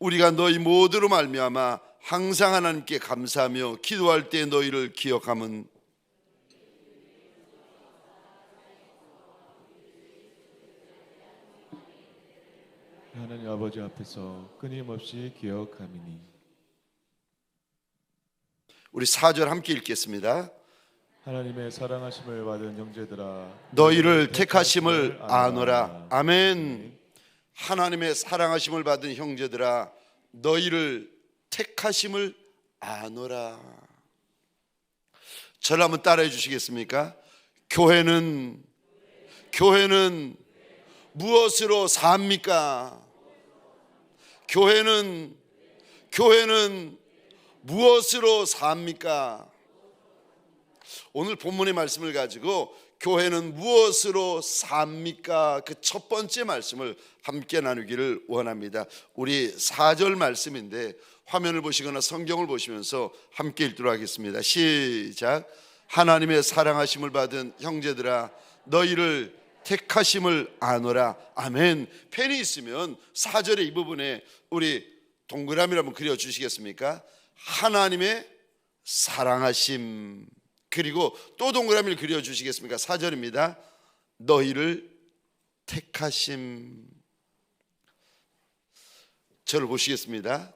우리가 너희 모두로 말미암아 항상 하나님께 감사하며 기도할 때 너희를 기억함은 하나님 아버지 앞에서 끊임없이 기억함이니 우리 4절 함께 읽겠습니다. 하나님의 사랑하심을 받은 형제들아 너희를 택하심을 아노라. 아멘. 하나님의 사랑하심을 받은 형제들아 너희를 택하심을 아노라. 저를 한번 따라해 주시겠습니까? 교회는 교회는 무엇으로 삽니까? 교회는 교회는 무엇으로 삽니까? 오늘 본문의 말씀을 가지고 교회는 무엇으로 삽니까? 그 첫 번째 말씀을 함께 나누기를 원합니다. 우리 4절 말씀인데 화면을 보시거나 성경을 보시면서 함께 읽도록 하겠습니다. 시작. 하나님의 사랑하심을 받은 형제들아 너희를 택하심을 아노라. 아멘. 펜이 있으면 4절의 이 부분에 우리 동그라미를 한번 그려 주시겠습니까? 하나님의 사랑하심 그리고 또 동그라미를 그려 주시겠습니까? 4절입니다. 너희를 택하심 저를 보시겠습니다.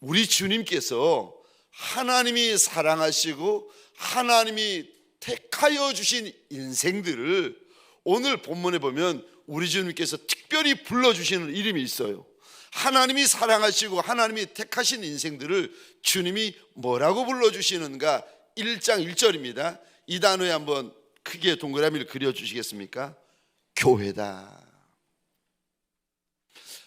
우리 주님께서 하나님이 사랑하시고 하나님이 택하여 주신 인생들을 오늘 본문에 보면 우리 주님께서 특별히 불러주시는 이름이 있어요. 하나님이 사랑하시고 하나님이 택하신 인생들을 주님이 뭐라고 불러주시는가? 1장 1절입니다. 이 단어에 한번 크게 동그라미를 그려 주시겠습니까? 교회다.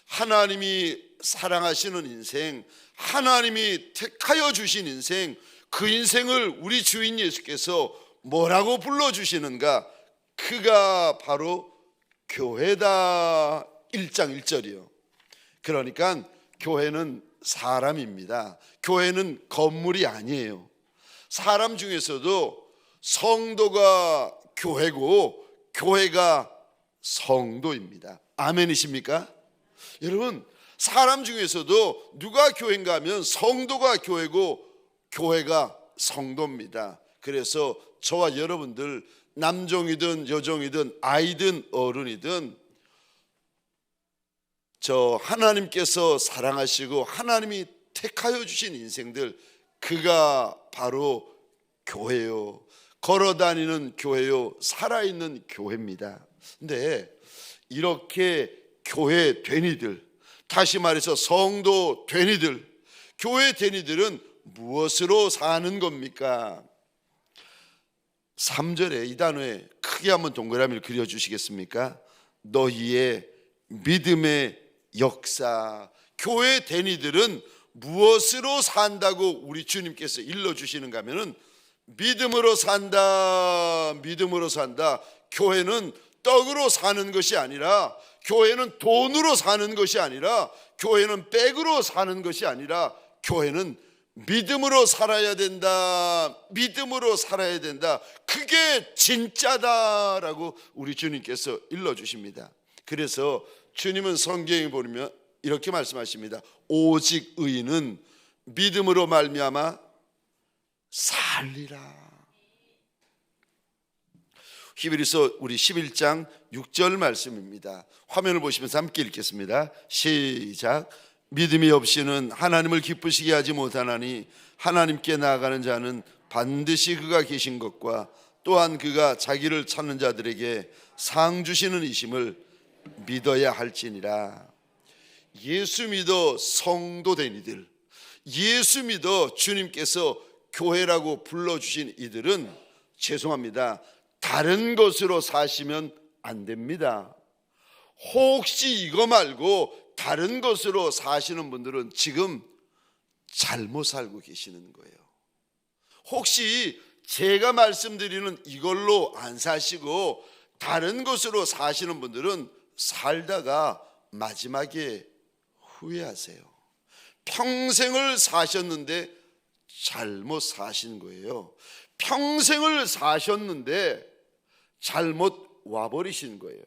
하나님이 사랑하시는 인생, 하나님이 택하여 주신 인생, 그 인생을 우리 주인 예수께서 뭐라고 불러 주시는가? 그가 바로 교회다. 1장 1절이요. 그러니까 교회는 사람입니다. 교회는 건물이 아니에요. 사람 중에서도 성도가 교회고 교회가 성도입니다. 아멘이십니까? 여러분, 사람 중에서도 누가 교회인가 하면 성도가 교회고 교회가 성도입니다. 그래서 저와 여러분들 남종이든 여종이든 아이든 어른이든 저 하나님께서 사랑하시고 하나님이 택하여 주신 인생들 그가 바로 교회요. 걸어 다니는 교회요. 살아 있는 교회입니다. 근데 이렇게 교회 되니들 다시 말해서 성도 되니들 교회 되니들은 무엇으로 사는 겁니까? 3절에 이 단어에 크게 한번 동그라미를 그려 주시겠습니까? 너희의 믿음의 역사 교회 대니들은 무엇으로 산다고 우리 주님께서 일러 주시는가 하면은 믿음으로 산다 믿음으로 산다 교회는 떡으로 사는 것이 아니라 교회는 돈으로 사는 것이 아니라 교회는 백으로 사는 것이 아니라 교회는 믿음으로 살아야 된다. 믿음으로 살아야 된다. 그게 진짜다라고 우리 주님께서 일러 주십니다. 그래서 주님은 성경에 보면 이렇게 말씀하십니다. 오직 의인은 믿음으로 말미암아 살리라. 히브리서 우리 11장 6절 말씀입니다. 화면을 보시면서 함께 읽겠습니다. 시작. 믿음이 없이는 하나님을 기쁘시게 하지 못하나니 하나님께 나아가는 자는 반드시 그가 계신 것과 또한 그가 자기를 찾는 자들에게 상 주시는 이심을 믿어야 할지니라. 예수 믿어 성도 된 이들, 예수 믿어 주님께서 교회라고 불러주신 이들은 죄송합니다. 다른 것으로 사시면 안 됩니다. 혹시 이거 말고 다른 것으로 사시는 분들은 지금 잘못 살고 계시는 거예요. 혹시 제가 말씀드리는 이걸로 안 사시고 다른 것으로 사시는 분들은 살다가 마지막에 후회하세요. 평생을 사셨는데 잘못 사신 거예요. 평생을 사셨는데 잘못 와버리신 거예요.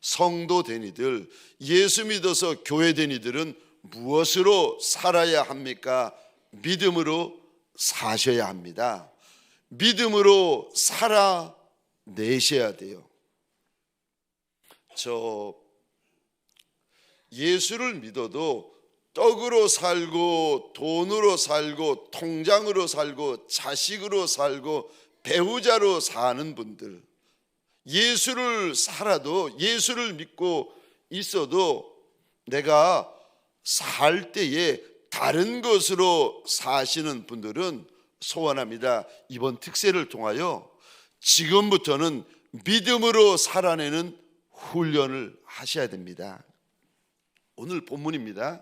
성도 된 이들, 예수 믿어서 교회 된 이들은 무엇으로 살아야 합니까? 믿음으로 사셔야 합니다. 믿음으로 살아내셔야 돼요. 저 예수를 믿어도 떡으로 살고 돈으로 살고 통장으로 살고 자식으로 살고 배우자로 사는 분들 예수를 살아도 예수를 믿고 있어도 내가 살 때에 다른 것으로 사시는 분들은 소원합니다. 이번 특세를 통하여 지금부터는 믿음으로 살아내는 훈련을 하셔야 됩니다. 오늘 본문입니다.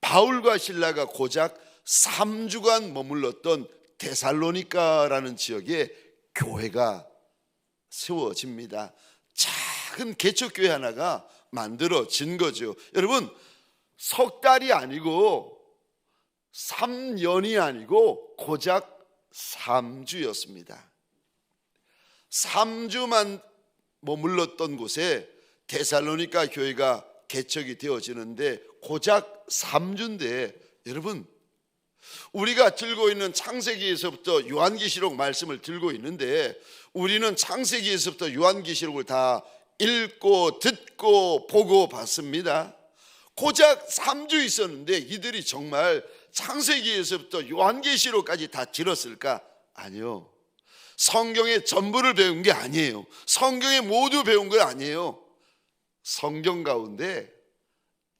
바울과 신라가 고작 3주간 머물렀던 데살로니카라는 지역에 교회가 세워집니다. 작은 개척교회 하나가 만들어진 거죠. 여러분, 석 달이 아니고 3년이 아니고 고작 3주였습니다. 3주만 머물렀던 곳에 데살로니카 교회가 개척이 되어지는데 고작 3주인데 여러분 우리가 들고 있는 창세기에서부터 요한계시록 말씀을 들고 있는데 우리는 창세기에서부터 요한계시록을 다 읽고 듣고 보고 봤습니다. 고작 3주 있었는데 이들이 정말 창세기에서부터 요한계시록까지 다 들었을까? 아니요. 성경의 전부를 배운 게 아니에요. 성경의 모두 배운 거 아니에요. 성경 가운데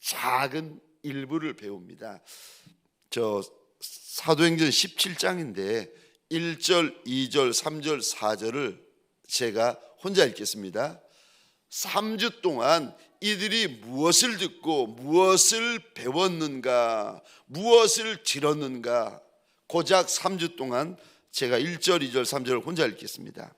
작은 일부를 배웁니다. 저 사도행전 17장인데 1절, 2절, 3절, 4절을 제가 혼자 읽겠습니다. 3주 동안 이들이 무엇을 듣고 무엇을 배웠는가, 무엇을 들었는가, 고작 3주 동안 제가 1절, 2절, 3절을 혼자 읽겠습니다.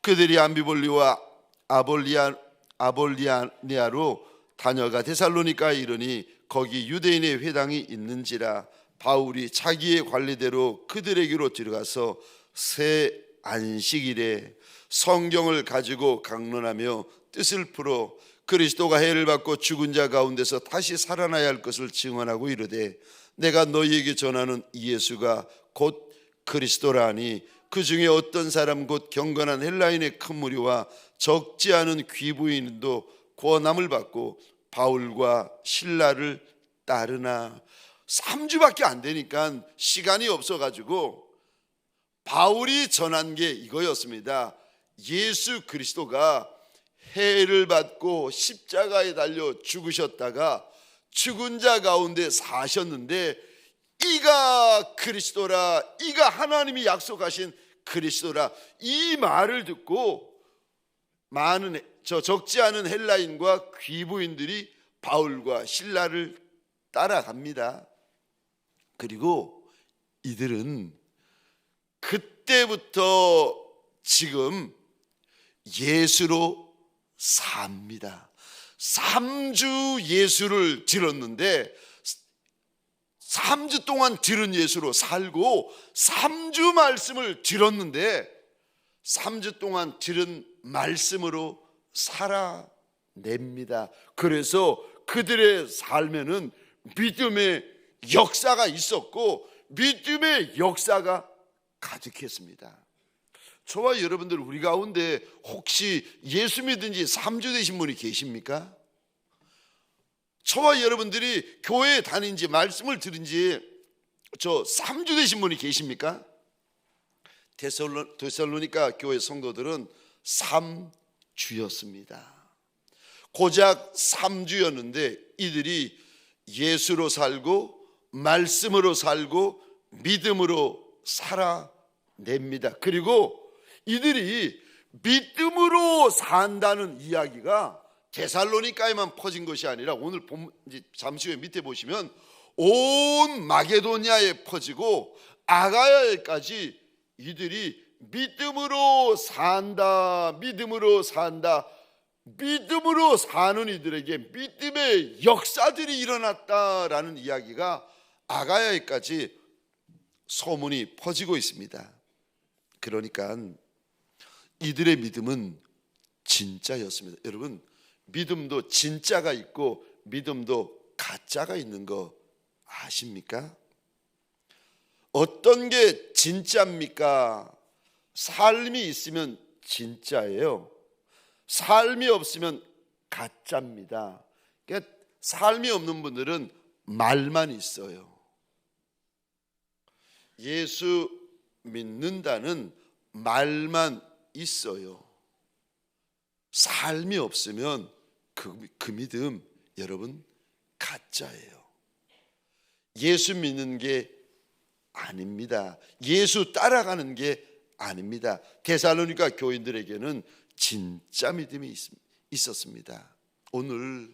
그들이 암비볼리와 아볼리아 아볼리아니아로 다녀가 데살로니카에 이르니 거기 유대인의 회당이 있는지라 바울이 자기의 관리대로 그들에게로 들어가서 새 안식일에 성경을 가지고 강론하며 뜻을 풀어 그리스도가 해를 받고 죽은 자 가운데서 다시 살아나야 할 것을 증언하고 이르되 내가 너희에게 전하는 이 예수가 곧 그리스도라니 그 중에 어떤 사람 곧 경건한 헬라인의 큰 무리와 적지 않은 귀부인도 권함을 받고 바울과 신라를 따르나 3주밖에 안 되니까 시간이 없어 가지고 바울이 전한 게 이거였습니다. 예수 그리스도가 해를 받고 십자가에 달려 죽으셨다가 죽은 자 가운데 사셨는데 이가 그리스도라 이가 하나님이 약속하신 그리스도라 이 말을 듣고 많은 저 적지 않은 헬라인과 귀부인들이 바울과 신라를 따라갑니다. 그리고 이들은 그때부터 지금 예수로 삽니다. 3주 예수를 들었는데 3주 동안 들은 예수로 살고 3주 말씀을 들었는데 3주 동안 들은 말씀으로 살아냅니다. 그래서 그들의 삶에는 믿음의 역사가 있었고 믿음의 역사가 가득했습니다. 저와 여러분들 우리 가운데 혹시 예수 믿은 지 3주 되신 분이 계십니까? 저와 여러분들이 교회에 다닌 지 말씀을 들은 지 저 3주 되신 분이 계십니까? 데살로, 데살로니카 교회 성도들은 3주였습니다. 고작 3주였는데 이들이 예수로 살고 말씀으로 살고 믿음으로 살아냅니다. 그리고 이들이 믿음으로 산다는 이야기가 데살로니카에만 퍼진 것이 아니라 오늘 본, 잠시 후에 밑에 보시면 온 마게도니아에 퍼지고 아가야에까지 이들이 믿음으로 산다, 믿음으로 산다, 믿음으로 사는 이들에게 믿음의 역사들이 일어났다라는 이야기가 아가야에까지 소문이 퍼지고 있습니다. 그러니까 이들의 믿음은 진짜였습니다. 여러분, 믿음도 진짜가 있고 믿음도 가짜가 있는 거 아십니까? 어떤 게 진짜입니까? 삶이 있으면 진짜예요. 삶이 없으면 가짜입니다. 그러니까 삶이 없는 분들은 말만 있어요. 예수 믿는다는 말만 있어요. 삶이 없으면 그, 그 믿음 여러분 가짜예요. 예수 믿는 게 아닙니다. 예수 따라가는 게 아닙니다. 데살로니가 교인들에게는 진짜 믿음이 있, 있었습니다. 오늘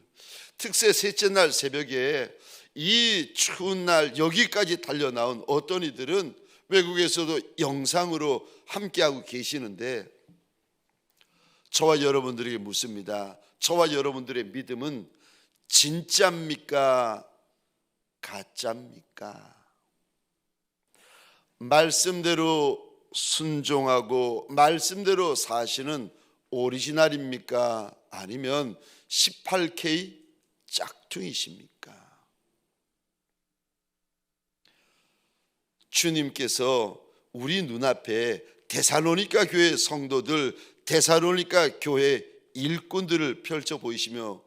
특세 셋째 날 새벽에 이 추운 날 여기까지 달려 나온 어떤 이들은 외국에서도 영상으로 함께하고 계시는데 저와 여러분들에게 묻습니다. 저와 여러분들의 믿음은 진짜입니까? 가짜입니까? 말씀대로 순종하고 말씀대로 사시는 오리지널입니까? 아니면 18K 짝퉁이십니까? 주님께서 우리 눈앞에 데살로니가 교회 성도들, 데살로니가 교회 일꾼들을 펼쳐 보이시며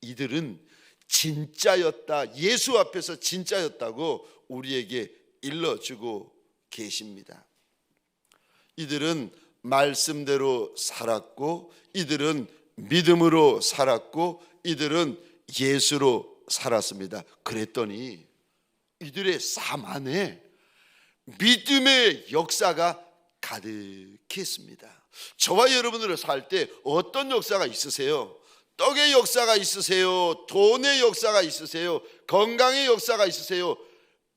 이들은 진짜였다. 예수 앞에서 진짜였다고 우리에게 일러주고 계십니다. 이들은 말씀대로 살았고 이들은 믿음으로 살았고 이들은 예수로 살았습니다. 그랬더니 이들의 삶 안에 믿음의 역사가 가득했습니다. 저와 여러분들을 살 때 어떤 역사가 있으세요? 떡의 역사가 있으세요? 돈의 역사가 있으세요? 건강의 역사가 있으세요?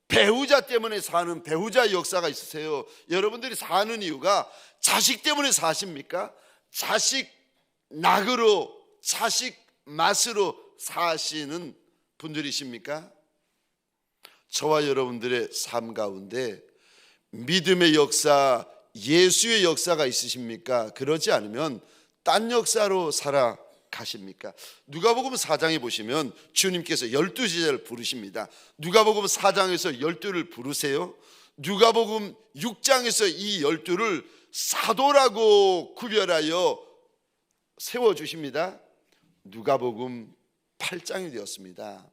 배우자 때문에 사는 배우자 역사가 있으세요? 여러분들이 사는 이유가 자식 때문에 사십니까? 자식 낙으로, 자식 맛으로 사시는 분들이십니까? 저와 여러분들의 삶 가운데 믿음의 역사, 예수의 역사가 있으십니까? 그러지 않으면 딴 역사로 살아 가십니까? 누가복음 4장에 보시면 주님께서 열두 제자를 부르십니다. 누가복음 4장에서 열두를 부르세요. 누가복음 6장에서 이 열두를 사도라고 구별하여 세워 주십니다. 누가복음 8장이 되었습니다.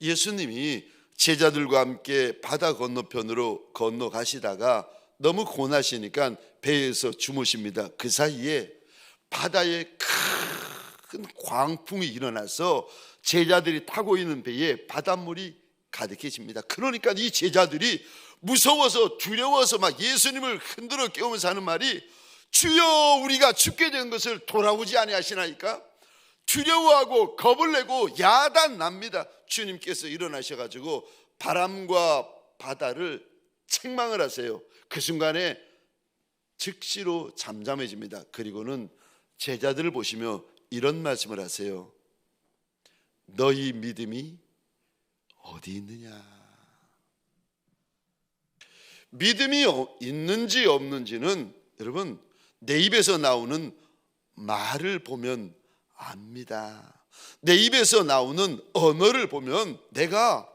예수님이 제자들과 함께 바다 건너편으로 건너가시다가 너무 고나시니까 배에서 주무십니다. 그 사이에 바다에 큰 광풍이 일어나서 제자들이 타고 있는 배에 바닷물이 가득해집니다. 그러니까 이 제자들이 무서워서 두려워서 막 예수님을 흔들어 깨우면서 하는 말이 주여 우리가 죽게 된 것을 돌아오지 아니하시나이까 두려워하고 겁을 내고 야단 납니다. 주님께서 일어나셔 가지고 바람과 바다를 책망을 하세요. 그 순간에 즉시로 잠잠해집니다. 그리고는 제자들을 보시며 이런 말씀을 하세요. 너희 믿음이 어디 있느냐? 믿음이 어- 있는지 없는지는 여러분 내 입에서 나오는 말을 보면 압니다. 내 입에서 나오는 언어를 보면 내가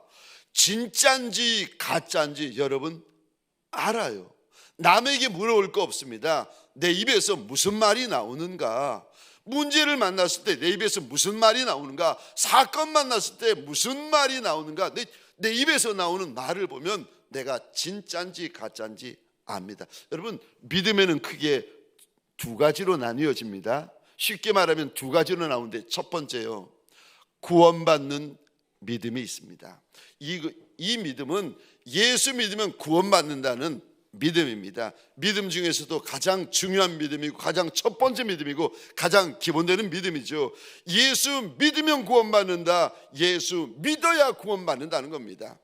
진짠지 가짠지 여러분 알아요. 남에게 물어볼 거 없습니다. 내 입에서 무슨 말이 나오는가? 문제를 만났을 때 내 입에서 무슨 말이 나오는가? 사건 만났을 때 무슨 말이 나오는가? 내, 내 입에서 나오는 말을 보면 내가 진짠지 가짠지 압니다. 여러분, 믿음에는 크게 두 가지로 나뉘어집니다. 쉽게 말하면 두 가지로 나오는데 첫 번째요. 구원받는 믿음이 있습니다. 이, 이 믿음은 예수 믿으면 구원받는다는 믿음입니다. 믿음 중에서도 가장 중요한 믿음이고 가장 첫 번째 믿음이고 가장 기본되는 믿음이죠. 예수 믿으면 구원받는다. 예수 믿어야 구원받는다는 겁니다.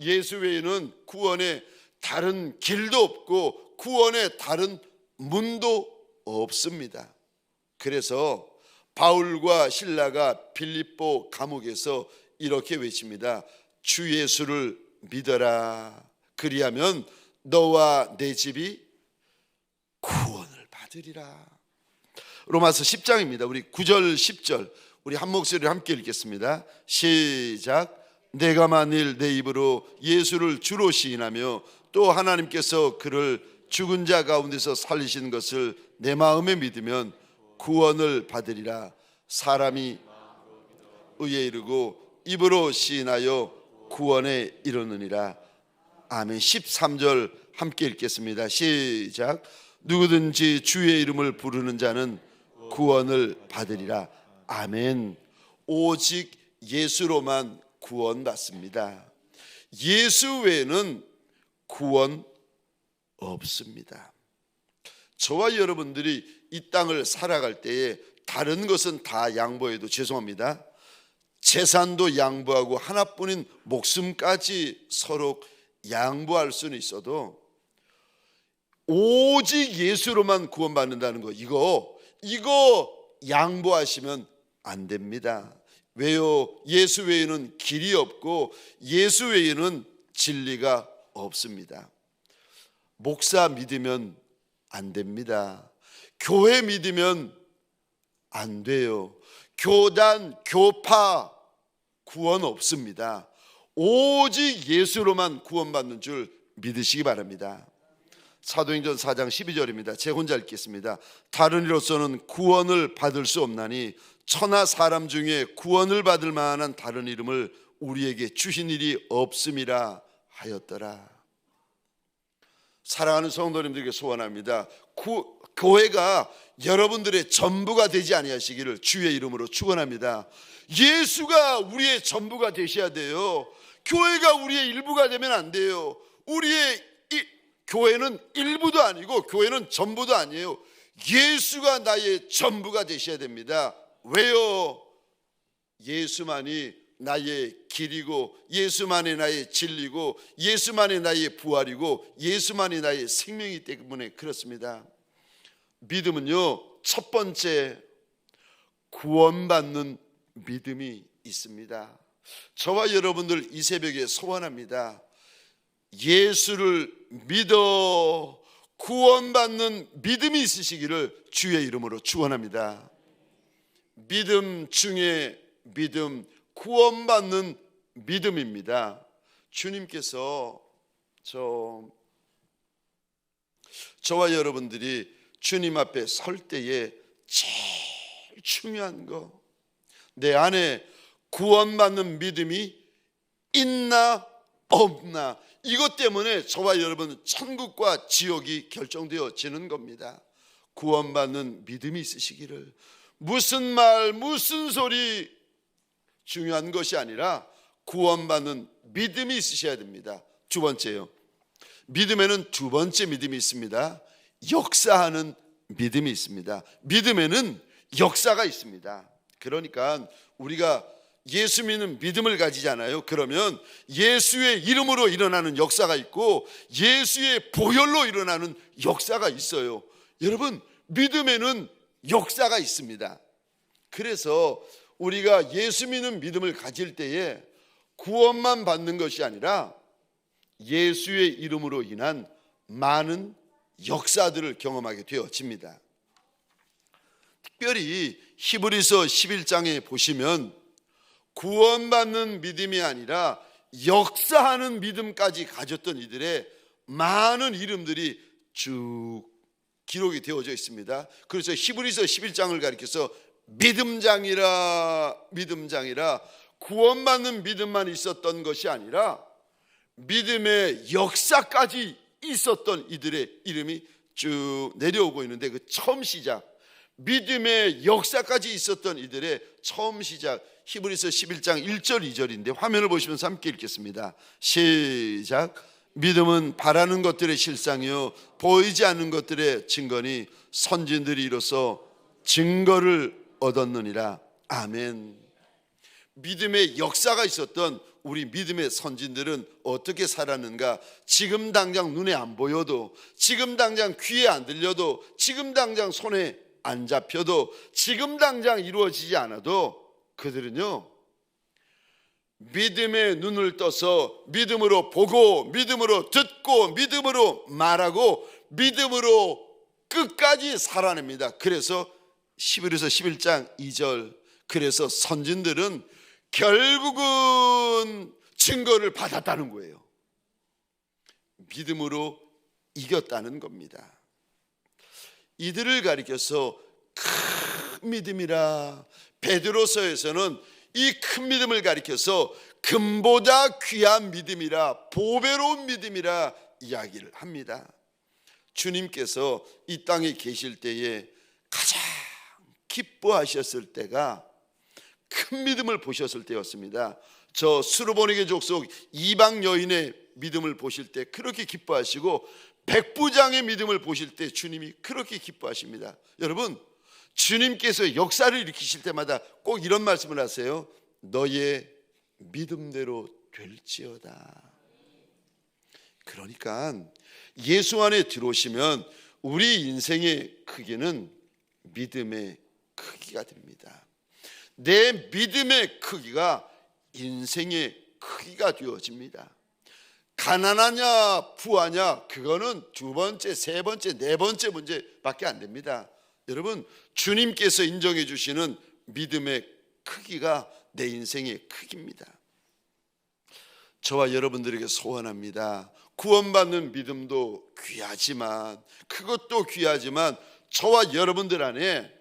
예수 외에는 구원의 다른 길도 없고 구원의 다른 문도 없습니다. 그래서 바울과 신라가 빌립보 감옥에서 이렇게 외칩니다. 주 예수를 믿어라. 그리하면 너와 내 집이 구원을 받으리라. 로마서 10장입니다. 우리 9절 10절 우리 한 목소리로 함께 읽겠습니다. 시작. 내가 만일 내 입으로 예수를 주로 시인하며 또 하나님께서 그를 죽은 자 가운데서 살리신 것을 내 마음에 믿으면 구원을 받으리라. 사람이 의에 이르고 입으로 시인하여 구원에 이르느니라. 아멘. 13절 함께 읽겠습니다. 시작. 누구든지 주의 이름을 부르는 자는 구원을 받으리라. 아멘. 오직 예수로만 구원받습니다. 예수 외에는 구원 없습니다. 저와 여러분들이 이 땅을 살아갈 때에 다른 것은 다 양보해도 죄송합니다. 재산도 양보하고 하나뿐인 목숨까지 서로 양보할 수는 있어도 오직 예수로만 구원받는다는 거 이거 이거 양보하시면 안 됩니다. 왜요? 예수 외에는 길이 없고 예수 외에는 진리가 없습니다. 목사 믿으면 안 됩니다. 교회 믿으면 안 돼요. 교단, 교파 구원 없습니다. 오직 예수로만 구원받는 줄 믿으시기 바랍니다. 사도행전 4장 12절입니다. 제 혼자 읽겠습니다. 다른 이로서는 구원을 받을 수 없나니 천하 사람 중에 구원을 받을 만한 다른 이름을 우리에게 주신 일이 없음이라 하였더라. 사랑하는 성도님들에게 소원합니다. 구, 교회가 여러분들의 전부가 되지 아니하시기를 주의 이름으로 축원합니다. 예수가 우리의 전부가 되셔야 돼요. 교회가 우리의 일부가 되면 안 돼요. 우리의 이, 교회는 일부도 아니고 교회는 전부도 아니에요. 예수가 나의 전부가 되셔야 됩니다. 왜요? 예수만이 나의 길이고 예수만이 나의 진리고 예수만이 나의 부활이고 예수만이 나의 생명이기 때문에 그렇습니다. 믿음은요 첫 번째 구원받는 믿음이 있습니다. 저와 여러분들 이 새벽에 소원합니다. 예수를 믿어 구원받는 믿음이 있으시기를 주의 이름으로 축원합니다. 믿음 중에 믿음, 구원받는 믿음입니다. 주님께서 저 저와 여러분들이 주님 앞에 설 때에 제일 중요한 거 내 안에 구원받는 믿음이 있나 없나 이것 때문에 저와 여러분 천국과 지옥이 결정되어지는 겁니다. 구원받는 믿음이 있으시기를 무슨 말 무슨 소리 중요한 것이 아니라 구원받는 믿음이 있으셔야 됩니다. 두 번째요. 믿음에는 두 번째 믿음이 있습니다. 역사하는 믿음이 있습니다. 믿음에는 역사가 있습니다. 그러니까 우리가 예수 믿는 믿음을 가지잖아요. 그러면 예수의 이름으로 일어나는 역사가 있고 예수의 보혈로 일어나는 역사가 있어요. 여러분, 믿음에는 역사가 있습니다. 그래서 우리가 예수 믿는 믿음을 가질 때에 구원만 받는 것이 아니라 예수의 이름으로 인한 많은 역사들을 경험하게 되어집니다. 특별히 히브리서 11장에 보시면 구원받는 믿음이 아니라 역사하는 믿음까지 가졌던 이들의 많은 이름들이 쭉 기록이 되어져 있습니다. 그래서 히브리서 11장을 가리켜서 믿음장이라 믿음장이라 구원받는 믿음만 있었던 것이 아니라 믿음의 역사까지 있었던 이들의 이름이 쭉 내려오고 있는데 그 처음 시작 믿음의 역사까지 있었던 이들의 처음 시작 히브리서 11장 1절 2절인데 화면을 보시면서 함께 읽겠습니다. 시작 믿음은 바라는 것들의 실상이요 보이지 않는 것들의 증거니 선진들이 이로써 증거를 얻었느니라. 아멘. 믿음의 역사가 있었던 우리 믿음의 선진들은 어떻게 살았는가? 지금 당장 눈에 안 보여도, 지금 당장 귀에 안 들려도, 지금 당장 손에 안 잡혀도, 지금 당장 이루어지지 않아도 그들은요, 믿음의 눈을 떠서 믿음으로 보고, 믿음으로 듣고, 믿음으로 말하고, 믿음으로 끝까지 살아냅니다. 그래서 11에서 11장 2절 그래서 선진들은 결국은 증거를 받았다는 거예요. 믿음으로 이겼다는 겁니다. 이들을 가리켜서 큰 믿음이라 베드로서에서는 이 큰 믿음을 가리켜서 금보다 귀한 믿음이라 보배로운 믿음이라 이야기를 합니다. 주님께서 이 땅에 계실 때에 가장 기뻐하셨을 때가 큰 믿음을 보셨을 때였습니다. 저 수르보니게 족속 이방 여인의 믿음을 보실 때 그렇게 기뻐하시고 백부장의 믿음을 보실 때 주님이 그렇게 기뻐하십니다. 여러분 주님께서 역사를 일으키실 때마다 꼭 이런 말씀을 하세요. 너의 믿음대로 될지어다. 그러니까 예수 안에 들어오시면 우리 인생의 크기는 믿음의 크기가 됩니다. 내 믿음의 크기가 인생의 크기가 되어집니다. 가난하냐 부하냐 그거는 두 번째, 세 번째, 네 번째 문제밖에 안 됩니다. 여러분 주님께서 인정해 주시는 믿음의 크기가 내 인생의 크기입니다. 저와 여러분들에게 소원합니다. 구원받는 믿음도 귀하지만 그것도 귀하지만 저와 여러분들 안에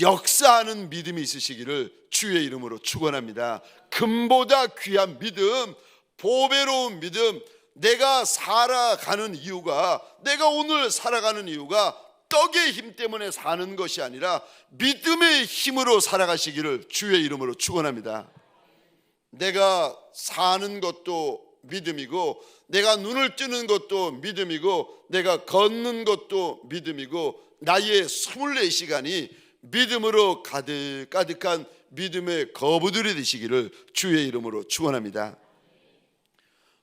역사하는 믿음이 있으시기를 주의 이름으로 축원합니다. 금보다 귀한 믿음, 보배로운 믿음, 내가 살아가는 이유가 내가 오늘 살아가는 이유가 떡의 힘 때문에 사는 것이 아니라 믿음의 힘으로 살아가시기를 주의 이름으로 축원합니다. 내가 사는 것도 믿음이고 내가 눈을 뜨는 것도 믿음이고 내가 걷는 것도 믿음이고 나의 24시간이 믿음으로 가득 가득한 믿음의 거부들이 되시기를 주의 이름으로 축원합니다.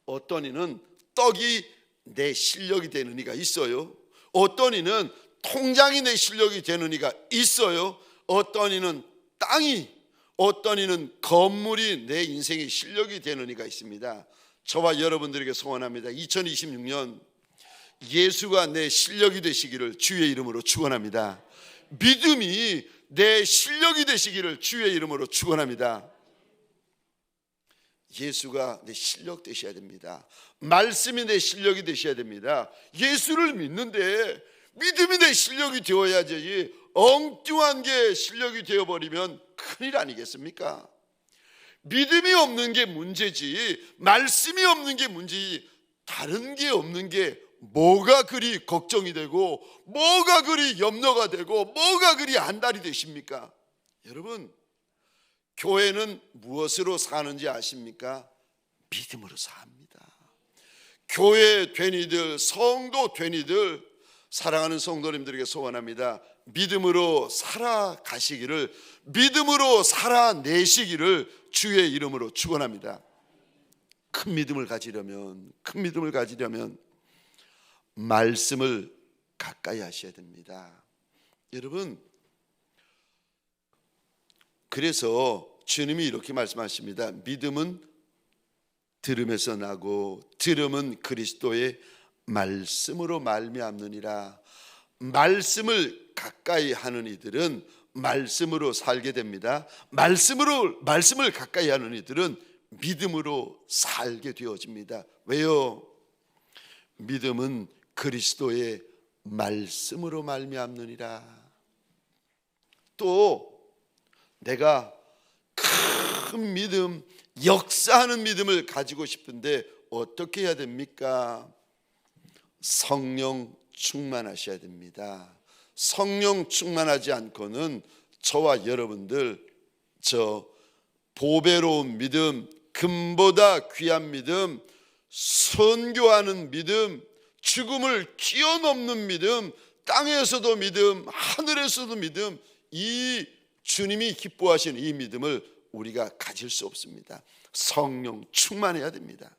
어떤 이는 떡이 내 실력이 되는 이가 있어요. 어떤 이는 통장이 내 실력이 되는 이가 있어요. 어떤 이는 땅이 어떤 이는 건물이 내 인생의 실력이 되는 이가 있습니다. 저와 여러분들에게 소원합니다. 2026년 예수가 내 실력이 되시기를 주의 이름으로 축원합니다. 믿음이 내 실력이 되시기를 주의 이름으로 축원합니다. 예수가 내 실력 되셔야 됩니다. 말씀이 내 실력이 되셔야 됩니다. 예수를 믿는데 믿음이 내 실력이 되어야지 엉뚱한 게 실력이 되어버리면 큰일 아니겠습니까? 믿음이 없는 게 문제지 말씀이 없는 게 문제지 다른 게 없는 게 뭐가 그리 걱정이 되고 뭐가 그리 염려가 되고 뭐가 그리 안달이 되십니까? 여러분 교회는 무엇으로 사는지 아십니까? 믿음으로 삽니다. 교회 되니들 성도 되니들 사랑하는 성도님들에게 소원합니다. 믿음으로 살아가시기를 믿음으로 살아내시기를 주의 이름으로 축원합니다. 큰 믿음을 가지려면 큰 믿음을 가지려면 말씀을 가까이 하셔야 됩니다. 여러분 그래서 주님이 이렇게 말씀하십니다. 믿음은 들음에서 나고 들음은 그리스도의 말씀으로 말미암느니라. 말씀을 가까이 하는 이들은 말씀으로 살게 됩니다. 말씀으로 말씀을 가까이 하는 이들은 믿음으로 살게 되어집니다. 왜요? 믿음은 그리스도의 말씀으로 말미암느니라. 또 내가 큰 믿음, 역사하는 믿음을 가지고 싶은데 어떻게 해야 됩니까? 성령 충만하셔야 됩니다. 성령 충만하지 않고는 저와 여러분들 저 보배로운 믿음, 금보다 귀한 믿음, 선교하는 믿음, 죽음을 뛰어넘는 믿음, 땅에서도 믿음, 하늘에서도 믿음, 이 주님이 기뻐하시는 이 믿음을 우리가 가질 수 없습니다. 성령 충만해야 됩니다.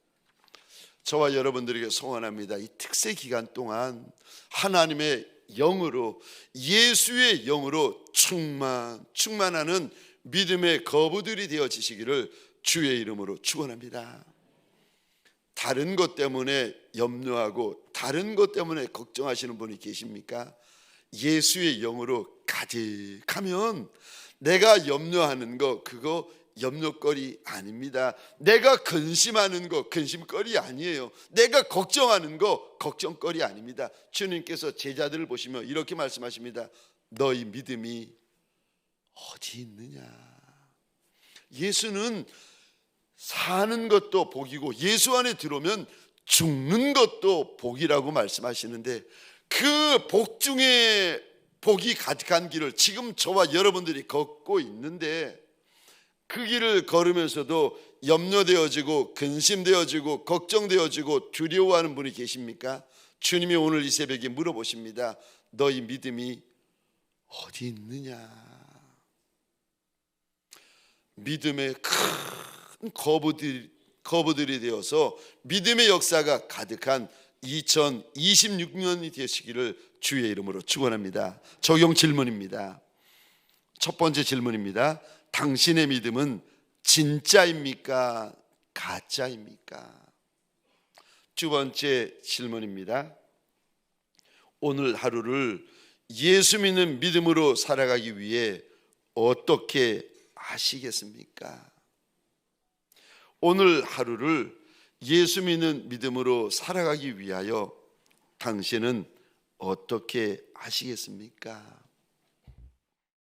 저와 여러분들에게 소원합니다. 이 특세 기간 동안 하나님의 영으로 예수의 영으로 충만 충만하는 믿음의 거부들이 되어지시기를 주의 이름으로 축원합니다. 다른 것 때문에 염려하고 다른 것 때문에 걱정하시는 분이 계십니까? 예수의 영으로 가득하면 내가 염려하는 거 그거 염려거리 아닙니다. 내가 근심하는 거 근심거리 아니에요. 내가 걱정하는 거 걱정거리 아닙니다. 주님께서 제자들을 보시며 이렇게 말씀하십니다. 너희 믿음이 어디 있느냐? 예수는 사는 것도 복이고 예수 안에 들어오면 죽는 것도 복이라고 말씀하시는데 그 복 중에 복이 가득한 길을 지금 저와 여러분들이 걷고 있는데 그 길을 걸으면서도 염려되어지고 근심되어지고 걱정되어지고 두려워하는 분이 계십니까? 주님이 오늘 이 새벽에 물어보십니다. 너희 믿음이 어디 있느냐? 믿음의 큰 거부들, 거부들이 되어서 믿음의 역사가 가득한 2026년이 되시기를 주의 이름으로 축원합니다. 적용 질문입니다. 첫 번째 질문입니다. 당신의 믿음은 진짜입니까? 가짜입니까? 두 번째 질문입니다. 오늘 하루를 예수 믿는 믿음으로 살아가기 위해 어떻게 하시겠습니까? 오늘 하루를 예수 믿는 믿음으로 살아가기 위하여 당신은 어떻게 하시겠습니까?